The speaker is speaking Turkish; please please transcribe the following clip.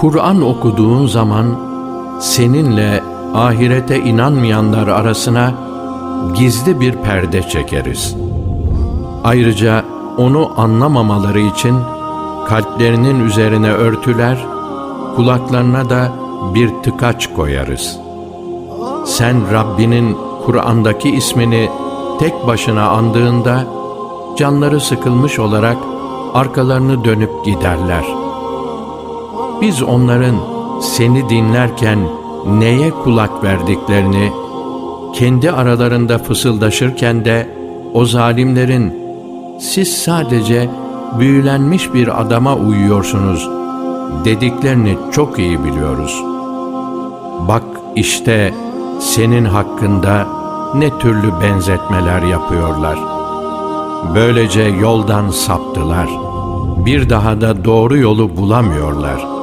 Kur'an okuduğun zaman seninle ahirete inanmayanlar arasına gizli bir perde çekeriz. Ayrıca onu anlamamaları için kalplerinin üzerine örtüler, kulaklarına da bir tıkaç koyarız. Sen Rabbinin Kur'an'daki ismini tek başına andığında canları sıkılmış olarak arkalarını dönüp giderler. Biz onların seni dinlerken neye kulak verdiklerini, kendi aralarında fısıldaşırken de o zalimlerin siz sadece büyülenmiş bir adama uyuyorsunuz dediklerini çok iyi biliyoruz. Bak işte senin hakkında ne türlü benzetmeler yapıyorlar. Böylece yoldan saptılar. Bir daha da doğru yolu bulamıyorlar.''